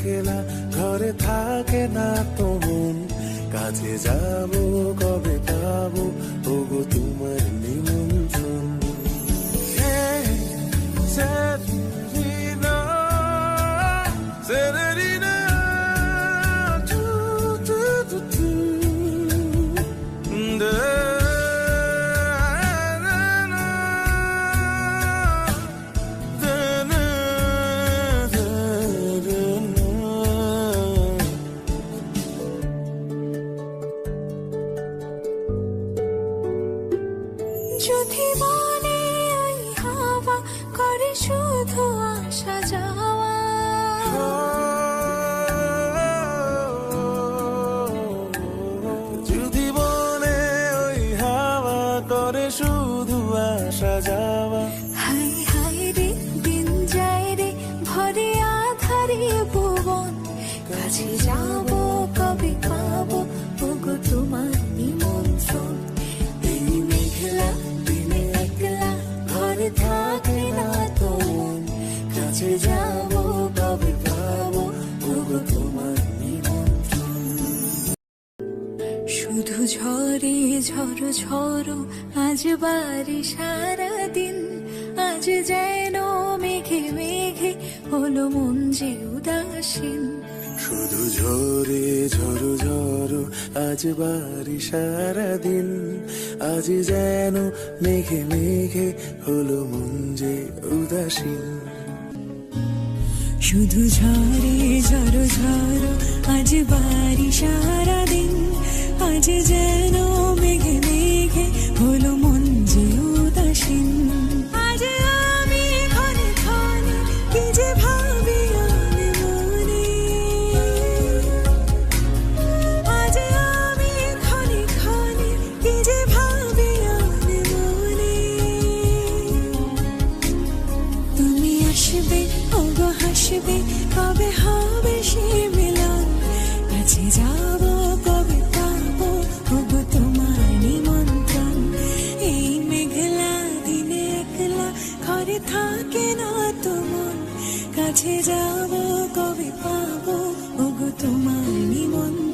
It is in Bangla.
একলা ঘরে থাকে না তো মন। কাছে যাব কবে পাবো? ওগো তোমার নিমন্ত্রণ। যদি মনে ওই হাওয়া করে শুধু আসা যাওয়া। যদি বনে ওই হাওয়া করে শুধু আসা যাওয়া। হাই হাই রে দিন যায় রে ভরে আধারে ভুবন। কাছে যাব কাছে যাব কবে পাবো ওগো তোমার শুধু ঝরে ঝড় ঝড়, আজ বাড়ি সারা দিন আজ যেন মেঘে মেঘে হলো মন যে উদাসীন। শুধু ঝরে ঝড়ো ঝড়ো, আজ বাড়ি সারাদিন। আজ যেন মেঘে মেঘে হলো মন যে উদাসীন। শুধু ঝরে ঝড় আসবে, কবে হবে সে মিলন? কাছে যাব, কবে পাবো? হব তোমার নিমন্ত্রণ। এই মেঘলা দিনে একলা ঘরে থাকে না তোমার। কাছে যাব, কবে পাবো? হব তোমার নিমন্ত্রণ।